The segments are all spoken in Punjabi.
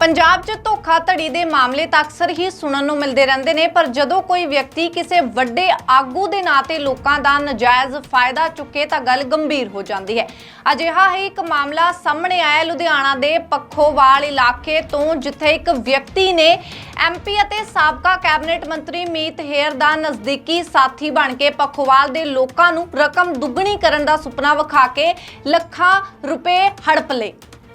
ਪੰਜਾਬ 'ਚ ਧੋਖਾਧੜੀ ਦੇ ਮਾਮਲੇ ਤਾਂ ਅਕਸਰ ਹੀ ਸੁਣਨ ਨੂੰ ਮਿਲਦੇ ਰਹਿੰਦੇ ਨੇ, ਪਰ ਜਦੋਂ ਕੋਈ ਵਿਅਕਤੀ ਕਿਸੇ ਵੱਡੇ ਆਗੂ ਦੇ ਨਾਂ ਤੇ ਲੋਕਾਂ ਦਾ ਨਜਾਇਜ਼ ਫਾਇਦਾ ਚੁੱਕੇ ਤਾਂ ਗੱਲ ਗੰਭੀਰ ਹੋ ਜਾਂਦੀ ਹੈ। ਅਜਿਹਾ ਹੀ ਇੱਕ ਮਾਮਲਾ ਸਾਹਮਣੇ ਆਇਆ ਲੁਧਿਆਣਾ ਦੇ ਪੱਖੋਵਾਲ ਇਲਾਕੇ ਤੋਂ, ਜਿੱਥੇ ਇੱਕ ਵਿਅਕਤੀ ਨੇ ਐਮਪੀ ਅਤੇ ਸਾਬਕਾ ਕੈਬਨਿਟ ਮੰਤਰੀ ਮੀਤ ਹੇਰ ਦਾ ਨਜ਼ਦੀਕੀ ਸਾਥੀ ਬਣ ਕੇ ਪੱਖੋਵਾਲ ਦੇ ਲੋਕਾਂ ਨੂੰ ਰਕਮ ਦੁੱਗਣੀ ਕਰਨ ਦਾ ਸੁਪਨਾ ਵਿਖਾ ਕੇ ਲੱਖਾਂ ਰੁਪਏ ਹੜਪ ਲਏ।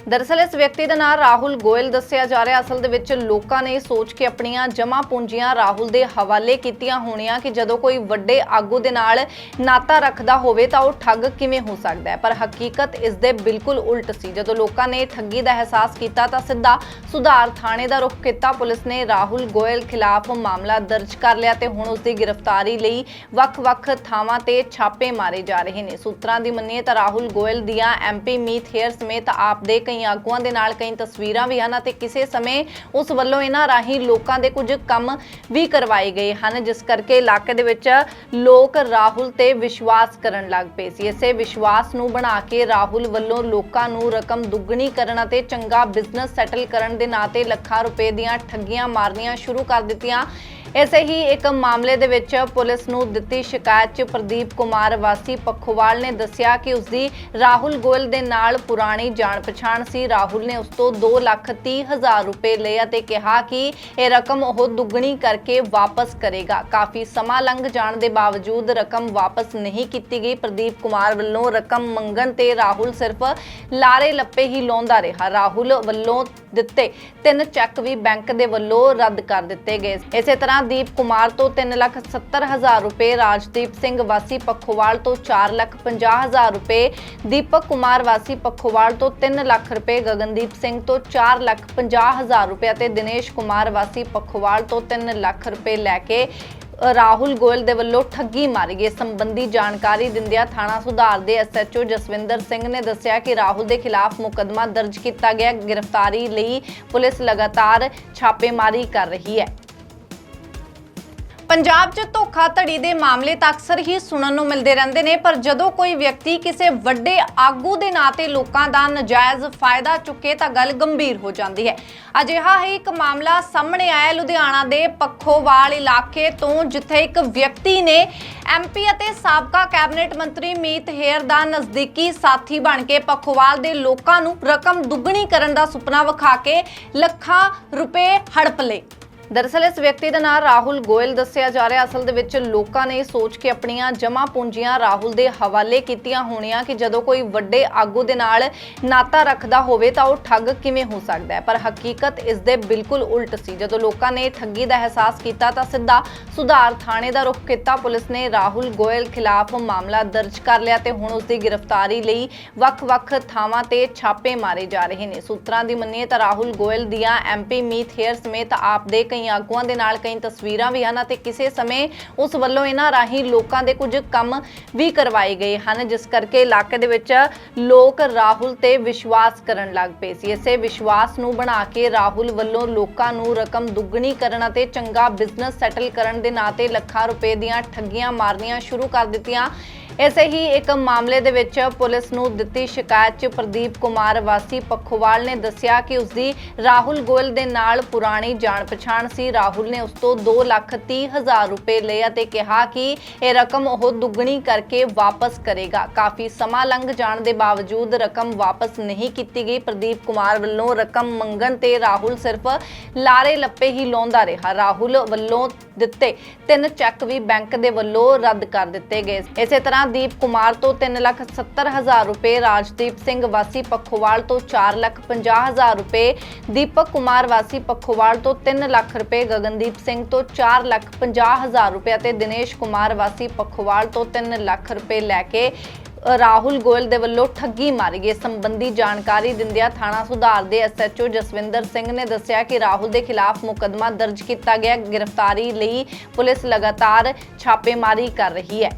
ਦਰਅਸਲ ਇਸ ਵਿਅਕਤੀ ਦਾ ਨਾਮ ਰਾਹੁਲ ਗੋਇਲ ਦੱਸਿਆ ਜਾ ਰਿਹਾ। ਅਸਲ ਦੇ ਵਿੱਚ ਲੋਕਾਂ ਨੇ ਸੋਚ ਕੇ ਆਪਣੀਆਂ ਜਮ੍ਹਾਂ ਪੂੰਜੀਆਂ ਰਾਹੁਲ ਦੇ ਹਵਾਲੇ ਕੀਤੀਆਂ ਹੋਣੀਆਂ ਕਿ ਜਦੋਂ ਕੋਈ ਵੱਡੇ ਆਗੂ ਦੇ ਨਾਲ ਨਾਤਾ ਰੱਖਦਾ ਹੋਵੇ ਤਾਂ ਉਹ ਠੱਗ ਕਿਵੇਂ ਹੋ ਸਕਦਾ ਹੈ? ਪਰ ਹਕੀਕਤ ਇਸ ਦੇ ਬਿਲਕੁਲ ਉਲਟ ਸੀ। ਜਦੋਂ ਲੋਕਾਂ ਨੇ ਠੱਗੀ ਦਾ ਅਹਿਸਾਸ ਕੀਤਾ ਤਾਂ ਸਿੱਧਾ ਸੁਧਾਰ ਥਾਣੇ ਦਾ ਰੁਖ ਕੀਤਾ। ਪੁਲਿਸ ਨੇ ਰਾਹੁਲ ਗੋਇਲ ਖਿਲਾਫ ਮਾਮਲਾ ਦਰਜ ਕਰ ਲਿਆ ਤੇ ਹੁਣ ਉਸ ਦੀ ਗ੍ਰਿਫਤਾਰੀ ਲਈ ਵੱਖ-ਵੱਖ ਥਾਵਾਂ ਤੇ ਛਾਪੇ ਮਾਰੇ ਜਾ ਰਹੇ ਨੇ। ਸੂਤਰਾਂ ਦੀ ਮੰਨੀਏ ਤਾਂ ਰਾਹੁਲ ਗੋਇਲ ਦੀਆਂ ਐਮਪੀ ਮੀਤ ਹੇਅਰ ਸਮੇਤ ਆਪ ਦੇ ਕਈ ਆਗੂਆਂ ਦੇ ਨਾਲ ਕਈ ਤਸਵੀਰਾਂ ਵੀ ਹਨ ਅਤੇ ਕਿਸੇ ਸਮੇਂ ਉਸ ਵੱਲੋਂ ਇਹਨਾਂ ਰਾਹੀਂ ਲੋਕਾਂ ਦੇ ਕੁਝ ਕੰਮ ਵੀ ਕਰਵਾਏ ਗਏ ਹਨ, ਜਿਸ ਕਰਕੇ ਇਲਾਕੇ ਦੇ ਵਿੱਚ ਲੋਕ ਰਾਹੁਲ ਤੇ ਵਿਸ਼ਵਾਸ ਕਰਨ ਲੱਗ ਪਏ ਸੀ। ਇਸੇ ਵਿਸ਼ਵਾਸ ਨੂੰ ਬਣਾ ਕੇ ਰਾਹੁਲ ਵੱਲੋਂ ਲੋਕਾਂ ਨੂੰ ਰਕਮ ਦੁੱਗਣੀ ਕਰਨ ਅਤੇ ਚੰਗਾ ਬਿਜ਼ਨਸ ਸੈਟਲ ਕਰਨ ਦੇ ਨਾਂ ਤੇ ਲੱਖਾਂ ਰੁਪਏ ਦੀਆਂ ਠੱਗੀਆਂ ਮਾਰਨੀਆਂ ਸ਼ੁਰੂ ਕਰ ਦਿੱਤੀਆਂ। ਇਸੇ ਹੀ ਇੱਕ ਮਾਮਲੇ ਦੇ ਵਿੱਚ ਪੁਲਿਸ ਨੂੰ ਦਿੱਤੀ ਸ਼ਿਕਾਇਤ 'ਚ ਪ੍ਰਦੀਪ ਕੁਮਾਰ ਵਾਸੀ ਪੱਖੋਵਾਲ ਨੇ ਦੱਸਿਆ ਕਿ ਉਸ ਦੀ ਰਾਹੁਲ ਗੋਇਲ ਦੇ ਨਾਲ ਪੁਰਾਣੀ ਜਾਣ ਪਛਾਣ ਸੀ। ਰਾਹੁਲ ਨੇ ਉਸ ਤੋਂ 2 ਲੱਖ 30 ਹਜ਼ਾਰ ਰੁਪਏ ਲਏ ਅਤੇ ਕਿਹਾ ਕਿ ਇਹ ਰਕਮ ਉਹ ਦੁੱਗਣੀ ਕਰਕੇ ਵਾਪਸ ਕਰੇਗਾ। ਕਾਫੀ ਸਮਾਂ ਲੰਘ ਜਾਣ ਦੇ ਬਾਵਜੂਦ ਰਕਮ ਵਾਪਸ ਨਹੀਂ ਕੀਤੀ ਗਈ। ਪ੍ਰਦੀਪ ਕੁਮਾਰ ਵੱਲੋਂ ਰਕਮ ਮੰਗਣ ਤੇ ਰਾਹੁਲ ਸਿਰਫ ਲਾਰੇ ਲੱਪੇ ਹੀ ਲਾਉਂਦਾ ਰਿਹਾ। ਰਾਹੁਲ ਵੱਲੋਂ ਦਿੱਤੇ ਤਿੰਨ ਚੈੱਕ ਵੀ ਬੈਂਕ ਦੇ ਵੱਲੋਂ ਰੱਦ ਕਰ ਦਿੱਤੇ ਗਏ। ਇਸੇ ਤਰ੍ਹਾਂ ਦੀਪ ਕੁਮਾਰ ਤੋਂ 370000 ਰੁਪਏ, ਰਾਜਦੀਪ ਸਿੰਘ ਵਾਸੀ ਪੱਖੋਵਾਲ ਤੋਂ 450000 ਰੁਪਏ, ਦੀਪਕ ਕੁਮਾਰ ਵਾਸੀ ਪੱਖੋਵਾਲ ਤੋਂ 3 ਲੱਖ ਰੁਪਏ, ਗਗਨਦੀਪ ਸਿੰਘ ਤੋਂ 450000 ਰੁਪਏ ਅਤੇ ਦਿਨੇਸ਼ ਕੁਮਾਰ ਵਾਸੀ ਪੱਖੋਵਾਲ ਤੋਂ 3 ਲੱਖ ਰੁਪਏ ਲੈ ਕੇ ਰਾਹੁਲ ਗੋਇਲ ਦੇ ਵੱਲੋਂ ਠੱਗੀ ਮਾਰੀ ਗਈ। ਇਸ ਸੰਬੰਧੀ ਜਾਣਕਾਰੀ ਦਿੰਦਿਆਂ ਥਾਣਾ ਸੁਧਾਰ ਦੇ ਐਸਐਚਓ ਜਸਵਿੰਦਰ ਸਿੰਘ ਨੇ ਦੱਸਿਆ ਕਿ ਰਾਹੁਲ ਦੇ ਖਿਲਾਫ ਮੁਕੱਦਮਾ ਦਰਜ ਕੀਤਾ ਗਿਆ। ਗ੍ਰਿਫਤਾਰੀ ਲਈ ਪੁਲਿਸ ਲਗਾਤਾਰ ਛਾਪੇਮਾਰੀ ਕਰ ਰਹੀ ਹੈ। ਪੰਜਾਬ 'ਚ ਧੋਖਾਧੜੀ ਦੇ ਮਾਮਲੇ ਤਾਂ ਅਕਸਰ ਹੀ ਸੁਣਨ ਨੂੰ ਮਿਲਦੇ ਰਹਿੰਦੇ ਨੇ, ਪਰ ਜਦੋਂ ਕੋਈ ਵਿਅਕਤੀ ਕਿਸੇ ਵੱਡੇ ਆਗੂ ਦੇ ਨਾਂ ਤੇ ਲੋਕਾਂ ਦਾ ਨਜਾਇਜ਼ ਫਾਇਦਾ ਚੁੱਕੇ ਤਾਂ ਗੱਲ ਗੰਭੀਰ ਹੋ ਜਾਂਦੀ ਹੈ। ਅਜਿਹਾ ਹੀ ਇੱਕ ਮਾਮਲਾ ਸਾਹਮਣੇ ਆਇਆ ਲੁਧਿਆਣਾ ਦੇ ਪੱਖੋਵਾਲ ਇਲਾਕੇ ਤੋਂ, ਜਿੱਥੇ ਇੱਕ ਵਿਅਕਤੀ ਨੇ ਐਮਪੀ ਅਤੇ ਸਾਬਕਾ ਕੈਬਨਿਟ ਮੰਤਰੀ ਮੀਤ ਹੇਰ ਦਾ ਨਜ਼ਦੀਕੀ ਸਾਥੀ ਬਣ ਕੇ ਪੱਖੋਵਾਲ ਦੇ ਲੋਕਾਂ ਨੂੰ ਰਕਮ ਦੁੱਗਣੀ ਕਰਨ ਦਾ ਸੁਪਨਾ ਵਿਖਾ ਕੇ ਲੱਖਾਂ ਰੁਪਏ ਹੜਪ ਲਏ। ਦਰਅਸਲ ਇਸ ਵਿਅਕਤੀ ਦਾ ਨਾਮ ਰਾਹੁਲ ਗੋਇਲ ਦੱਸਿਆ ਜਾ ਰਿਹਾ। ਅਸਲ ਦੇ ਵਿੱਚ ਲੋਕਾਂ ਨੇ ਸੋਚ ਕੇ ਆਪਣੀਆਂ ਜਮ੍ਹਾਂ ਪੂੰਜੀਆਂ ਰਾਹੁਲ ਦੇ ਹਵਾਲੇ ਕੀਤੀਆਂ ਹੋਣੀਆਂ ਕਿ ਜਦੋਂ ਕੋਈ ਵੱਡੇ ਆਗੂ ਦੇ ਨਾਲ ਨਾਤਾ ਰੱਖਦਾ ਹੋਵੇ ਤਾਂ ਉਹ ਠੱਗ ਕਿਵੇਂ ਹੋ ਸਕਦਾ ਹੈ। ਪਰ ਹਕੀਕਤ ਇਸ ਦੇ ਬਿਲਕੁਲ ਉਲਟ ਸੀ। ਜਦੋਂ ਲੋਕਾਂ ਨੇ ਠੱਗੀ ਦਾ ਅਹਿਸਾਸ ਕੀਤਾ ਤਾਂ ਸਿੱਧਾ ਸੁਧਾਰ ਥਾਣੇ ਦਾ ਰੁਖ ਕੀਤਾ। ਪੁਲਿਸ ਨੇ ਰਾਹੁਲ ਗੋਇਲ ਖਿਲਾਫ ਮਾਮਲਾ ਦਰਜ ਕਰ ਲਿਆ ਤੇ ਹੁਣ ਉਸ ਦੀ ਗ੍ਰਿਫਤਾਰੀ ਲਈ ਵੱਖ-ਵੱਖ ਥਾਵਾਂ ਤੇ ਛਾਪੇ ਮਾਰੇ ਜਾ ਰਹੇ ਨੇ। ਸੂਤਰਾਂ ਦੀ ਮੰਨੀਏ ਤਾਂ ਰਾਹੁਲ ਗੋਇਲ ਦੀਆਂ ਐਮਪੀ ਮੀਤ ਹੇਅਰ ਸਮੇਤ ਆਪ ਦੇ ਕਈ ਆਗੂਆਂ ਦੇ ਨਾਲ ਕਈ ਤਸਵੀਰਾਂ ਵੀ ਹਨ ਅਤੇ ਕਿਸੇ ਸਮੇਂ ਉਸ ਵੱਲੋਂ ਇਹਨਾਂ ਰਾਹੀਂ ਲੋਕਾਂ ਦੇ ਕੁਝ ਕੰਮ ਵੀ ਕਰਵਾਏ ਗਏ ਹਨ, ਜਿਸ ਕਰਕੇ ਇਲਾਕੇ ਦੇ ਵਿੱਚ ਲੋਕ ਰਾਹੁਲ ਤੇ ਵਿਸ਼ਵਾਸ ਕਰਨ ਲੱਗ ਪਏ ਸੀ। ਇਸੇ ਵਿਸ਼ਵਾਸ ਨੂੰ ਬਣਾ ਕੇ ਰਾਹੁਲ ਵੱਲੋਂ ਲੋਕਾਂ ਨੂੰ ਰਕਮ ਦੁੱਗਣੀ ਕਰਨ ਅਤੇ ਚੰਗਾ ਬਿਜ਼ਨਸ ਸੈਟਲ ਕਰਨ ਦੇ ਨਾਂ ਤੇ ਲੱਖਾਂ ਰੁਪਏ ਦੀਆਂ ਠੱਗੀਆਂ ਮਾਰਨੀਆਂ ਸ਼ੁਰੂ ਕਰ ਦਿੱਤੀਆਂ। ਇਸੇ ਹੀ ਇੱਕ ਮਾਮਲੇ ਦੇ ਵਿੱਚ ਪੁਲਿਸ ਨੂੰ ਦਿੱਤੀ ਸ਼ਿਕਾਇਤ 'ਚ ਪ੍ਰਦੀਪ ਕੁਮਾਰ ਵਾਸੀ ਪੱਖੋਵਾਲ ਨੇ ਦੱਸਿਆ ਕਿ ਉਸ ਦੀ ਰਾਹੁਲ ਗੋਇਲ ਦੇ ਨਾਲ ਪੁਰਾਣੀ ਜਾਣ ਪਛਾਣ ਸੀ। ਰਾਹੁਲ ਨੇ ਉਸ ਤੋਂ 2 ਲੱਖ 30 ਹਜ਼ਾਰ ਰੁਪਏ ਲਏ ਅਤੇ ਕਿਹਾ ਕਿ ਇਹ ਰਕਮ ਉਹ ਦੁੱਗਣੀ ਕਰਕੇ ਵਾਪਸ ਕਰੇਗਾ। ਕਾਫੀ ਸਮਾਂ ਲੰਘ ਜਾਣ ਦੇ ਬਾਵਜੂਦ ਰਕਮ ਵਾਪਸ ਨਹੀਂ ਕੀਤੀ ਗਈ। ਪ੍ਰਦੀਪ ਕੁਮਾਰ ਵੱਲੋਂ ਰਕਮ ਮੰਗਣ ਤੇ ਰਾਹੁਲ ਸਿਰਫ ਲਾਰੇ ਲੱਪੇ ਹੀ ਲਾਉਂਦਾ ਰਿਹਾ। ਰਾਹੁਲ ਵੱਲੋਂ ਦਿੱਤੇ। ਤਿੰਨ ਚੈੱਕ ਵੀ ਬੈਂਕ ਦੇ ਵੱਲੋਂ ਰੱਦ ਕਰ ਦਿੱਤੇ ਗਏ। ਇਸੇ ਤਰ੍ਹਾਂ ਦੀਪ ਕੁਮਾਰ ਤੋਂ 3 ਲੱਖ 70 ਹਜ਼ਾਰ ਰੁਪਏ, ਰਾਜਦੀਪ ਸਿੰਘ ਵਾਸੀ ਪੱਖੋਵਾਲ ਤੋਂ 4 ਲੱਖ 50 ਹਜ਼ਾਰ ਰੁਪਏ, ਦੀਪਕ ਕੁਮਾਰ ਵਾਸੀ ਪੱਖੋਵਾਲ ਤੋਂ 3 ਲੱਖ ਰੁਪਏ, ਗਗਨਦੀਪ ਸਿੰਘ ਤੋਂ 4 ਲੱਖ 50 ਹਜ਼ਾਰ ਰੁਪਏ ਅਤੇ ਦਿਨੇਸ਼ ਕੁਮਾਰ ਵਾਸੀ ਪੱਖੋਵਾਲ ਤੋਂ 3 ਲੱਖ ਰੁਪਏ ਲੈ ਕੇ ਰਾਹੁਲ ਗੋਇਲ ਦੇ ਵੱਲੋਂ ਠੱਗੀ ਮਾਰੀ ਗਈ। ਇਸ ਸੰਬੰਧੀ ਜਾਣਕਾਰੀ ਦਿੰਦਿਆਂ ਥਾਣਾ ਸੁਧਾਰ ਦੇ ਐਸਐਚਓ ਜਸਵਿੰਦਰ ਸਿੰਘ ਨੇ ਦੱਸਿਆ ਕਿ ਰਾਹੁਲ ਦੇ ਖਿਲਾਫ ਮੁਕੱਦਮਾ ਦਰਜ ਕੀਤਾ ਗਿਆ। ਗ੍ਰਿਫਤਾਰੀ ਲਈ ਪੁਲਿਸ ਲਗਾਤਾਰ ਛਾਪੇਮਾਰੀ ਕਰ ਰਹੀ ਹੈ।